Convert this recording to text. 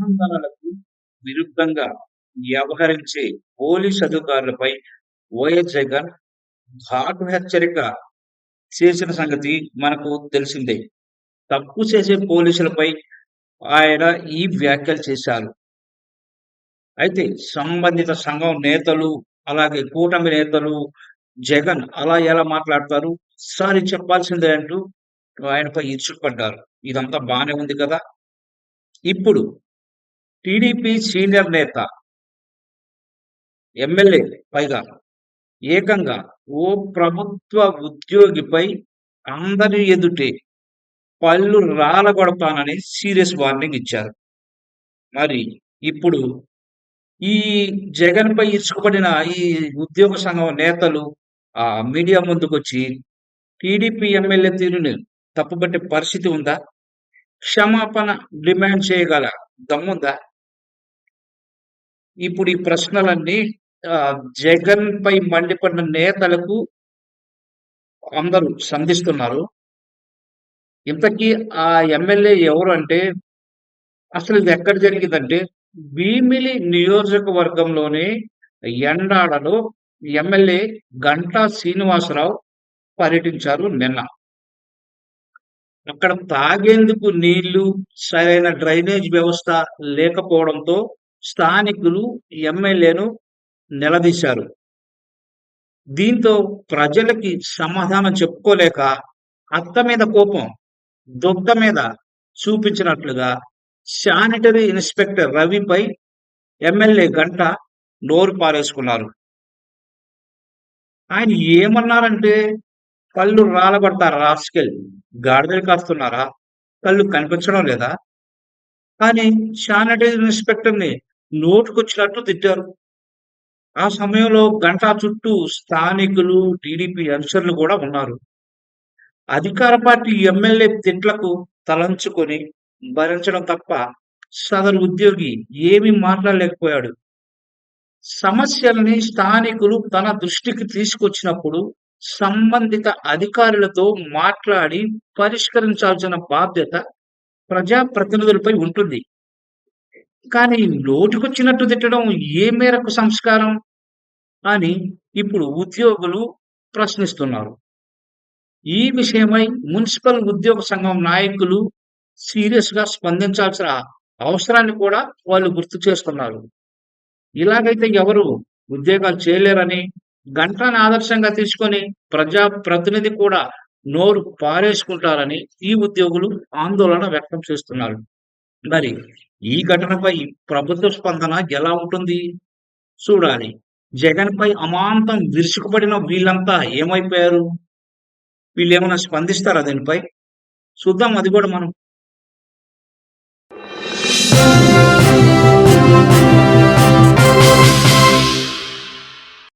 నిబంధనలకు విరుద్ధంగా వ్యవహరించే పోలీస్ అధికారులపై వైఎస్ జగన్ ఘాటు హెచ్చరిక చేసిన సంగతి మనకు తెలిసిందే. తప్పు చేసే పోలీసులపై ఆయన ఈ వ్యాఖ్యలు చేశారు. అయితే సంబంధిత సంఘం నేతలు అలాగే కూటమి నేతలు జగన్ అలా ఎలా మాట్లాడతారు? సారి చెప్పాల్సిందే అంటూ ఆయనపై ఇచ్చుపడ్డారు ఇదంతా బానే ఉంది కదా? ఇప్పుడు టీడీపీ సీనియర్ నేత ఎమ్మెల్యే పైగా ఏకంగా ఓ ప్రభుత్వ ఉద్యోగిపై అందరి ఎదుటే పళ్ళు రాలగొడతానని సీరియస్ వార్నింగ్ ఇచ్చారు. మరి ఇప్పుడు ఈ జగన్ పై ఈ ఉద్యోగ సంఘం నేతలు ఆ మీడియా ముందుకొచ్చి టీడీపీ ఎమ్మెల్యే తీరుని తప్పుపట్టే పరిస్థితి ఉందా? క్షమాపణ డిమాండ్ చేయగల దమ్ముందా? ఇప్పుడు ఈ ప్రశ్నలన్నీ జగన్ పై మండిపడిన నేతలకు అందరూ సంధిస్తున్నారు. ఇంతకీ ఆ ఎమ్మెల్యే ఎవరు అంటే అసలు ఇది ఎక్కడ జరిగిందంటే భీమిలి నియోజకవర్గంలోని ఎండాడలో ఎమ్మెల్యే గంటా శ్రీనివాసరావు పర్యటించారు నిన్న. అక్కడ తాగేందుకు నీళ్ళు సరైన డ్రైనేజ్ వ్యవస్థ లేకపోవడంతో స్థానికులు ఎమ్మెల్యేను నిలదీశారు. దీంతో ప్రజలకి సమాధానం చెప్పుకోలేక అత్త మీద కోపం దుగ్ధ మీద చూపించినట్లుగా శానిటరీ ఇన్స్పెక్టర్ రవిపై ఎమ్మెల్యే గంట నోరు పారేసుకున్నారు. ఆయన ఏమన్నారంటే కళ్ళు రాలగొడతారా రాసుకెళ్ళి గాడిదలు కాస్తున్నారా? కళ్ళు కనిపించడం లేదా? కానీ శానిటరీ ఇన్స్పెక్టర్ని నోటుకొచ్చినట్టు తిట్టారు. ఆ సమయంలో గంటా చుట్టూ స్థానికులు టీడీపీ అనుచరులు కూడా ఉన్నారు. అధికార పార్టీ ఎమ్మెల్యే తిట్లకు తలంచుకొని భరించడం తప్ప సదరు ఉద్యోగి ఏమీ మాట్లాడలేకపోయాడు. సమస్యల్ని స్థానికులు తన దృష్టికి తీసుకొచ్చినప్పుడు సంబంధిత అధికారులతో మాట్లాడి పరిష్కరించాల్సిన బాధ్యత ప్రజాప్రతినిధులపై ఉంటుంది. కానీ నోటికొచ్చినట్టు తిట్టడం ఏ మేరకు సంస్కారం? అని ఇప్పుడు ఉద్యోగులు ప్రశ్నిస్తున్నారు. ఈ విషయమై మున్సిపల్ ఉద్యోగ సంఘం నాయకులు సీరియస్గా స్పందించాల్సిన అవసరాన్ని కూడా వాళ్ళు గుర్తు చేస్తున్నారు. ఇలాగైతే ఎవరు ఉద్యోగాలు చేయలేరని గంటను ఆదర్శంగా తీసుకొని ప్రజా ప్రతినిధి కూడా నోరు పారేసుకుంటారని ఈ ఉద్యోగులు ఆందోళన వ్యక్తం చేస్తున్నారు. మరి ఈ ఘటనపై ప్రభుత్వ స్పందన ఎలా ఉంటుంది? చూడాలి. జగన్ పై అమాంతం విరుచుకుపడిన వీళ్ళంతా ఏమైపోయారు? వీళ్ళు ఏమైనా స్పందిస్తారా దీనిపై? చూద్దాం అది కూడా మనం